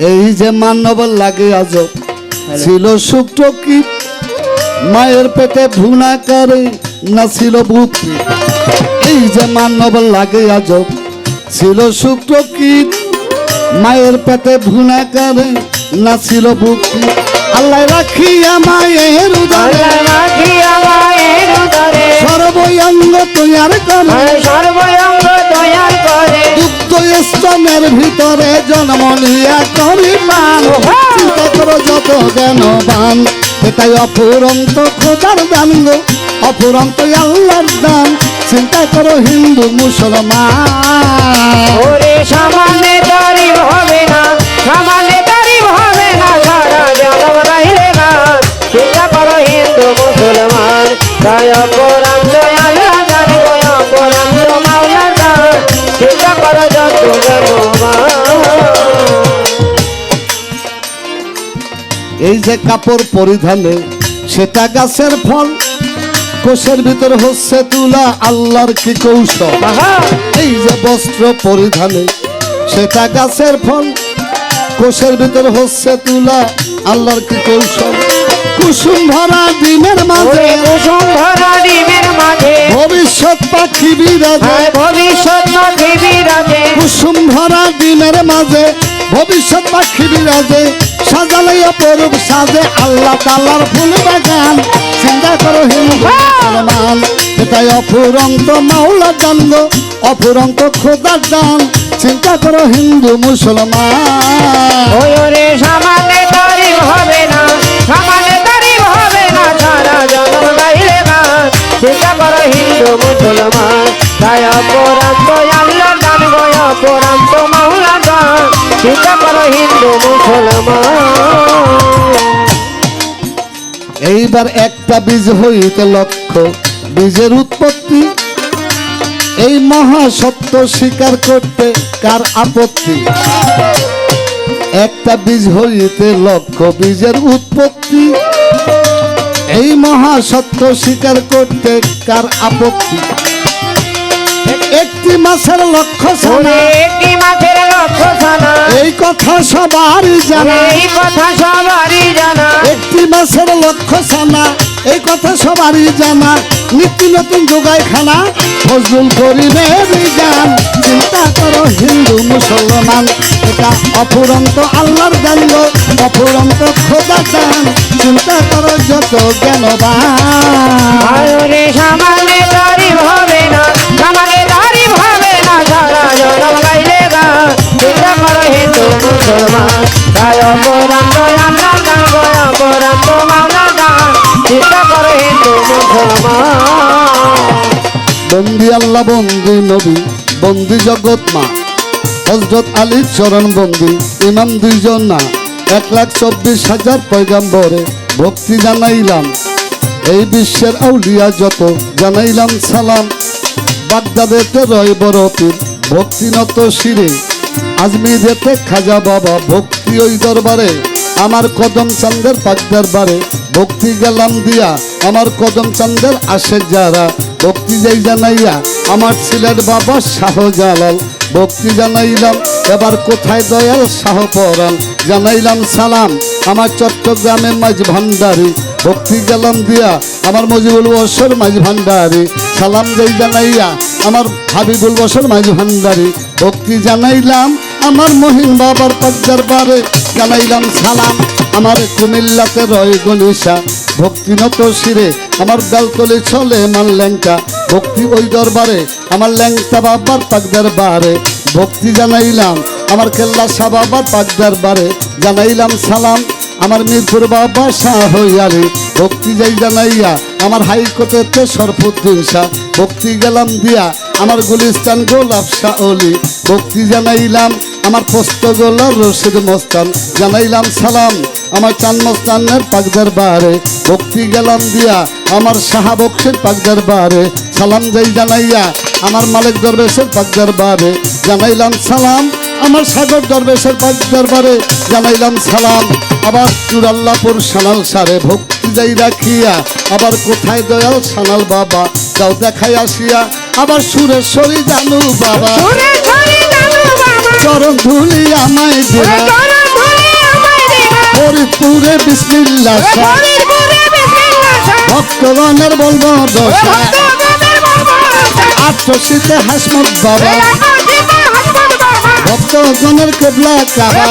এই যে মানব লাগে আজব ছিল শুক্র কি? মায়ের পেটে ভুনা করে, না ছিল বুকি এই যে মানব লাগে আজব ছিল শুক্র কি? মায়ের পেটে ভুনা করে, না ছিল বুকি আল্লাহ রাখিয়া মায়ের উদারে রাখিয়া মায়ের উদরে সর্বঙ্গ তৈয়ার করে। সর্বঙ্গ তৈয়ার করে। দুগ্ধ স্তনের ভিতরে জন্ম নিয়া করি মান চিন্তা করো যত জ্ঞানবান এটাই অপুরন্ত খোদার দান গো অপুরন্ত আল্লাহর দান চিন্তা করো হিন্দু মুসলমান। ওরে সামান্য মাওলা চিন্তা করো যত এই যে কাপড় পরিধানে সেটা গাছের ফল। কোষের ভিতর হচ্ছে তুলা আল্লাহর কি কৌশল? এই যে বস্ত্র পরিধানে সেটা গাছের ফল। কোষের ভিতর হচ্ছে তুলা আল্লাহর কি কৌশল? কুসুম ভরা ডিমের মাঝে। কুসুম ভরা ডিমের মাঝে। ভবিষ্যৎ পাখি বিরাজে। আর ভবিষ্যৎ মাঝে বিরাজে। কুসুম ভরা ডিমের মাঝে ভবিষ্যৎ পাখি বিরাজে। সাজালে অপরূপ সাজে আল্লাহ তালার ফুল বাগান। চিন্তা করো হিন্দু মুসলমান এটাই অফুরন্ত মাওলা জানল অফুরন্ত খোদার দান। চিন্তা করো হিন্দু মুসলমান। হবে না হিন্দু, মুসলমান আল্লাহ হিন্দু, মুসলমান। এইবার একটা বীজ হইতে লক্ষ্য, বীজের উৎপত্তি। এই মহা সত্য স্বীকার করতে কার আপত্তি? একটা বীজ হইতে লক্ষ্য, বীজের উৎপত্তি। এই মহা সত্য স্বীকার করতে কার আপত্তি? একটি মাসের লক্ষ্য একটি মাছের লক্ষ্য এই কথা সবারই জানা। এই কথা সবারই জানা। একটি মাসের লক্ষ্য সানা এই কথা সবারই জানা। নিত্য নতুন যোগায় খানা ফজলুল করিমের গান চিন্তা করো হিন্দু মুসলমান এটা অফুরন্ত আল্লাহর গো, অফুরন্ত খোদা চিন্তা করো যত জ্ঞানবান আরে সামান্য তারিফ হবে না সামান্য তারিফ হবে না সারা জনম গাইলে গান চিন্তা করো হিন্দু মুসলমান। তাই অপরান্ত আল্লাহ গান গো অপরান্ত মাওলা গান চিন্তা করো হিন্দু মুসলমান। বন্দি আল্লাহ বন্দি নবী বন্দি জগৎ মা। হজরত আলীর চরণ বন্দি ইমাম দুইজন না এক লাখ চব্বিশ হাজার পয়গাম্বরে ভক্তি জানাইলাম। এই বিশ্বের আউলিয়া যত জানাইলাম সালাম। বাগদাদেতে রয় বড় পীর ভক্তিনত শিরে আজমিরেতে খাজা বাবা ভক্তি ওই দরবারে। আমার কদম চান্দের পাকদার বারে ভক্তি গেলাম দিয়া। আমার কদম চান্দের আসে যারা ভক্তি যাই জানাইয়া। আমার সিলেট বাবা শাহজালাল, ভক্তি জানাইলাম। এবার কোথায় দয়াল শাহ পরাল জানাইলাম সালাম। আমার চট্টগ্রামের মাঝ ভান্ডারি ভক্তি গেলাম দিয়া আমার মজিবুল বসর মাঝ ভান্ডারি সালাম যাই জানাইয়া আমার হাবিবুল বসর মাঝ ভান্ডারি ভক্তি জানাইলাম আমার মহিন বাবার পাজ্জার বারে। জানাইলাম সালাম আমার কুমিল্লাতে রয় ভক্তি নত শিরে আমার বেলতলি চলে আমার ল্যাংটা। ভক্তি ওই দরবারে আমার ল্যাংটা বাবার পাকদার বারে। ভক্তি জানাইলাম আমার কেল্লা শাহ বাবার পাকদার বারে জানাইলাম সালাম। আমার মিরপুর বাবা শাহ হইয়ারে ভক্তি যাই জানাইয়া, আমার হাইকোর্টেতে সরফুদ্দিন শাহ, ভক্তি গেলাম দিয়া, আমার গুলিস্তান গোলাপ শাহ অলি, ভক্তি জানাইলাম, আমার পোস্ত গোলার রশিদ মস্তান, জানাইলাম সালাম, আমার চান মস্তানের পাকদার বারে, ভক্তি গেলাম দিয়া, আমার শাহা বক্সের পাকদার বারে, সালাম যাই জানাইয়া, আমার মালিক দরবেশের পাকদার বারে, জানাইলাম সালাম। আমার সাগর দরবেশের পাঁচ দরবারে জানাইলাম সালাম। আবার চুরাল্লাপুর সানাল সারে ভক্তি যাই রাখিয়া আবার কোথায় দয়াল সানাল বাবা যাও দেখাই আসিয়া। আবার সুরেশ্বরী জানু বাবা চরণ ধুলি আমায় দিবা ফরিদপুরে বিসমিল্লা ভক্তগণের বলব দশা। আত্মশীতে হাসমত বাবা। ভক্তগণের কেবলা কাবা।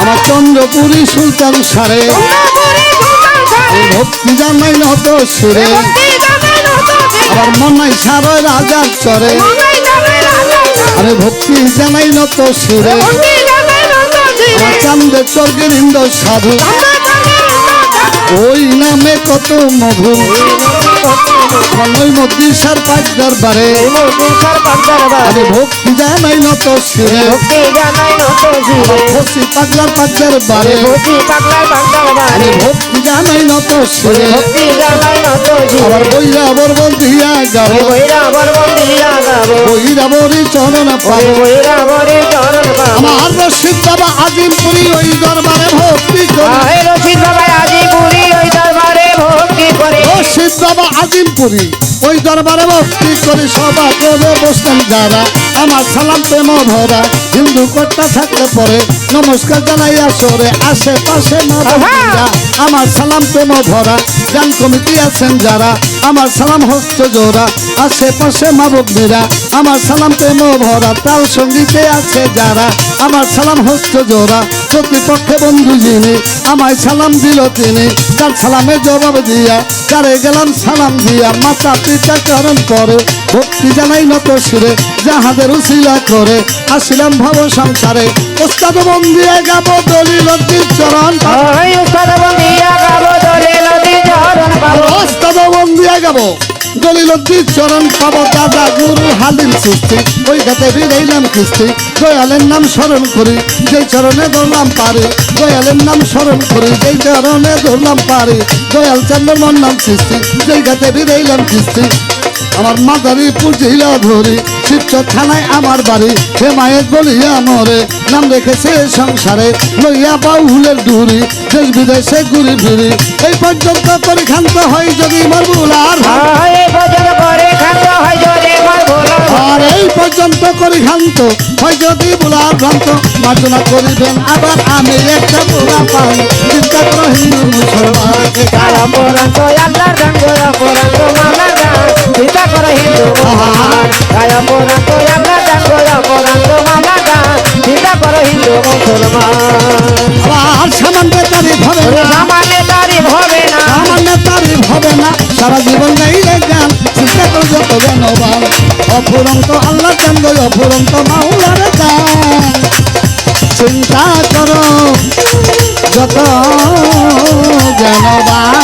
আমার চন্দ্রপুরী সুলতান সারে। ভক্তি জানাই নত সুরে। দিলে মনাই সারে রাজার চরে। আরে ভক্তি জানাই নত সুরে। আমার চান্দে চর্গের ইন্দ্র সাধু। আমরা ওই নামে কত মধু। আমার ওই মদ্রিসার পাঁচ দরবারে। আরে ভক্তি জানাই নত সুরে আমার খসি পাগলার পাঁচ দরবারে। আরে ভক্তি জানাই নত সুরে আবার বইরা বর্বন দিয়া গাবো। বইরা বরি চরণ পাবো। আমার রশিদ বাবা আজিমপুরি ওই দরবারে ভক্তি করে আজিমপুরি ওই দরবারে ভক্তি করে সভা করে বসতেন যারা। আমার সালাম প্রেম ভরা হিন্দু কর্তা থাকলে পরে নমস্কার জানাই আসরে আশেপাশে আমার সালাম প্রেম ভরা গান কমিটি আছেন যারা। আমার সালাম হস্ত জোড়া আশেপাশে মা ভক্তরা, আমার সালাম প্রেম ভরা তাল সঙ্গীতে আছে যারা। আমার সালাম হস্ত জোড়া প্রতিপক্ষে বন্ধু যিনি আমায় সালাম দিল তিনি। তার সালামের জবাব দিয়া তারে গেলাম সালাম দিয়া মাতা পিতা চরণ পরে ভক্তি জানাই নত সুরে যাহাদের উশিলা করে। আসিলাম ভব সংসারে ওস্তাদ বন্দিয়ে গাবো দলিল চরণ ওস্তাদ বন্দিয়ে গাবো দলিল চরণ পাবো দাদা গুরু হালিম সৃষ্টি। ওই গাতে বিরাইলাম কৃষ্টি। দয়ালের নাম স্মরণ করি, যেই চরণে ধরলাম পারি। দয়ালের নাম স্মরণ করি, যেই চরণে ধরলাম পারি। দয়াল চন্দ্রমন নাম সৃষ্টি, যেই গাতে বিরাইলাম কিস্তি আমার মাদারি পুজিলা ধরি শিবচর থানায় আমার বাড়ি। হে মায়ের বলিয়া মরে নাম রেখেছে সংসারে লইয়া বাউলের ডুরি। দেশ বিদেশে ঘুরি ফিরি এই পর্যন্ত করে ক্ষান্ত হয় যদি মারবুল আর এই পর্যন্ত করে ক্ষান্ত হয় যদি বুলার ভ্রান্ত। মার্জনা করিবেন আবার আমি একটা বুড়া পাই চিন্তা করো মুসলমান। গান চিন্তা কর যত জনবান অফুরন্ত আল্লাহ চান্দ অফুরন্ত মাওলার গান চিন্তা কর, যত জনবান